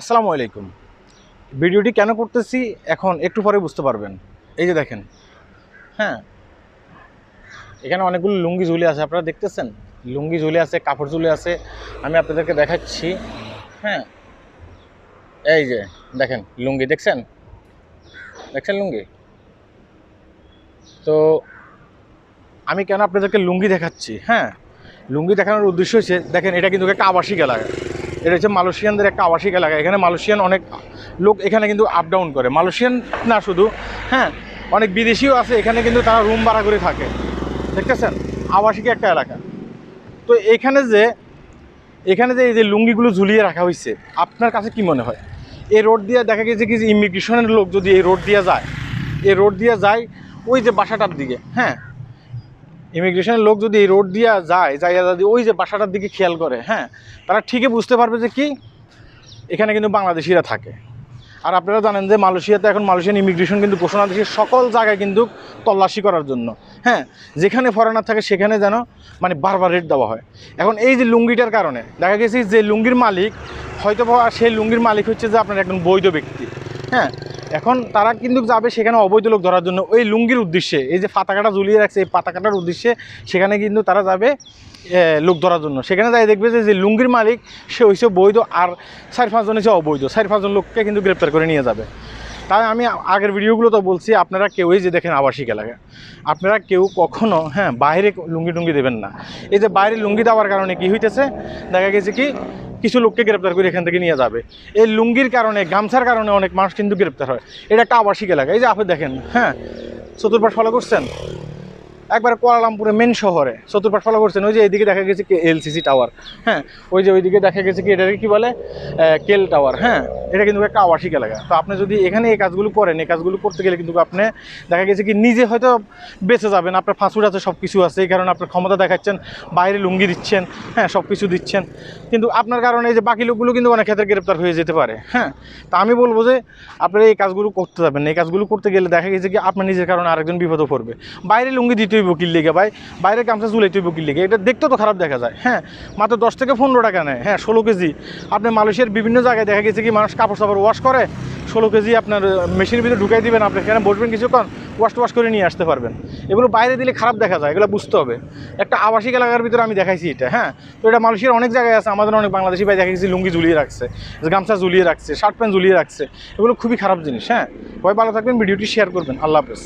আসসালামু আলাইকুম। ভিডিওটি কেন করতেছি এখন একটু পরে বুঝতে পারবেন। এই যে দেখেন। হ্যাঁ। এখানে অনেকগুলো লুঙ্গি ঝুলে আছে, আপনারা দেখতেছেন? লুঙ্গি ঝুলে আছে, কাপড় ঝুলে আছে। আমি আপনাদেরকে দেখাচ্ছি। হ্যাঁ। এই যে, দেখেন, লুঙ্গি, দেখছেন? দেখছেন লুঙ্গি? তো আমি কেন আপনাদেরকে লুঙ্গি দেখাচ্ছি? হ্যাঁ। লুঙ্গি দেখানোর উদ্দেশ্য হচ্ছে, দেখেন, এটা কিন্তু একটা আবাসিক এলাকা। এটা হচ্ছে মালয়েশিয়ানদের একটা আবাসিক এলাকা। এখানে মালয়েশিয়ান অনেক লোক এখানে কিন্তু আপ ডাউন করে। মালয়েশিয়ান না শুধু হ্যাঁ অনেক বিদেশিও আছে, এখানে কিন্তু তারা রুম ভাড়া করে থাকে। দেখতেছেন? আবাসিক একটা এলাকা। তো এখানে যে এখানে যে এই যে লুঙ্গিগুলো ঝুলিয়ে রাখা হয়েছে আপনার কাছে কি মনে হয়? এই রোড দিয়ে দেখা গেছে কি ইমিগ্রেশনের লোক যদি এই রোড দিয়ে যায়, এই রোড দিয়ে যায় ওই যে বাসাটার দিকে হ্যাঁ ইমিগ্রেশনের লোক যদি এই রোড দিয়ে যায় যাইয়া যদি ওই যে বাসাটার দিকে খেয়াল করে হ্যাঁ তারা ঠিকই বুঝতে পারবে যে কি এখানে কিন্তু বাংলাদেশিরা থাকে। আর আপনারা জানেন যে মালয়েশিয়াতে এখন মালয়েশিয়ান ইমিগ্রেশন কিন্তু ঘোষণা দিয়েছে সকল জায়গায় কিন্তু তল্লাশি করার জন্য। হ্যাঁ যেখানে ফরেনার থাকে সেখানে যেন মানে বারবার রেট দেওয়া হয়। এখন এই যে লুঙ্গিটার কারণে দেখা গেছে যে লুঙ্গির মালিক হয়তো সেই লুঙ্গির মালিক হচ্ছে যে আপনার একজন বৈধ ব্যক্তি। হ্যাঁ এখন তারা কিন্তু যাবে সেখানে অবৈধ লোক ধরার জন্য। ওই লুঙ্গির উদ্দেশ্যে, এই যে পাতাকাটা ঝুলিয়ে রাখছে, এই পাতাকাটার উদ্দেশ্যে সেখানে কিন্তু তারা যাবে লোক ধরার জন্য। সেখানে যাই দেখবে যে যে লুঙ্গির মালিক, সে হয়েছে বৈধ আর চার পাঁচজন হচ্ছে অবৈধ। চার পাঁচজন লোককে কিন্তু গ্রেপ্তার করে নিয়ে যাবে। তাই আমি আগের ভিডিওগুলো তো বলছি, আপনারা কেউই যে দেখেন আবাসিক এলাকা, আপনারা কেউ কখনো হ্যাঁ বাইরে লুঙ্গি টুঙ্গি দেবেন না। এই যে বাইরে লুঙ্গি দেওয়ার কারণে কি হইতেছে? দেখা গেছে কি কিছু লোককে গ্রেপ্তার করে এখান থেকে নিয়ে যাবে। এই লুঙ্গির কারণে, গামছার কারণে অনেক মানুষ কিন্তু গ্রেপ্তার হয়। এটা একটা আবাসিক এলাকা। এই যে আপনি দেখেন হ্যাঁ চতুর্পাঠ ফলো করছেন? একবার কোয়ালালামপুরে মেন শহরে চতুর্পাঠ ফলো করছেন। ওই যে এইদিকে দেখা গেছে এলসিসি টাওয়ার হ্যাঁ ওই যে ওইদিকে দেখা গেছে কি, এটাকে কী বলে? কেল টাওয়ার হ্যাঁ এটা কিন্তু একটা আবাসিক এলাকা। তো আপনি যদি এখানে এই কাজগুলো করেন, এই কাজগুলো করতে গেলে কিন্তু আপনি দেখা গেছে কি নিজে হয়তো বেঁচে যাবেন, আপনার ফাঁসুর আছে সব কিছু আছে, এই কারণে আপনার ক্ষমতা দেখাচ্ছেন, বাইরে লুঙ্গি দিচ্ছেন হ্যাঁ সব কিছু দিচ্ছেন। কিন্তু আপনার কারণে এই যে বাকি লোকগুলো কিন্তু অনেক ক্ষেত্রে গ্রেপ্তার হয়ে যেতে পারে হ্যাঁ। তা আমি বলব যে আপনারা এই কাজগুলো করতে যাবেন, এই কাজগুলো করতে গেলে দেখা গেছে কি আপনার নিজের কারণে আরেকজন বিপদে পড়বে। বাইরে লুঙ্গি দিতে হইব কিল লেগে ভাই। বাইরে গামছা ঝুলাইতে হইব কিল লেগে এটা দেখতে তো খারাপ দেখা যায় হ্যাঁ। মাত্র দশ থেকে পনেরো টাকা নেয় হ্যাঁ ষোলো কেজি। আপনি মালয়েশিয়ার বিভিন্ন জায়গায় দেখা গেছে কি মানুষ কাপড় সাপড় ওয়াশ করে, ষোলো কেজি আপনার মেশিনের ভিতরে ঢুকাই দেবেন আপনি। এখানে বসবেন কিছুক্ষণ ওয়াশ ওয়াশ করে নিয়ে আসতে পারবেন। এগুলো বাইরে দিলে খারাপ দেখা যায়, এগুলো বুঝতে হবে। একটা আবাসিক এলাকার ভিতরে আমি দেখাইছি এটা হ্যাঁ? তো এটা মালয়েশিয়ার অনেক জায়গায় আছে, আমাদের অনেক বাংলাদেশি ভাই দেখাইছি, লুঙ্গি ঝুলিয়ে রাখছে, গামছা ঝুলিয়ে রাখছে, শার্ট প্যান্ট ঝুলিয়ে রাখছে। এগুলো খুবই খারাপ জিনিস হ্যাঁ? সবাই ভালো থাকবেন, ভিডিওটি শেয়ার করবেন। আল্লাহ হাফেজ।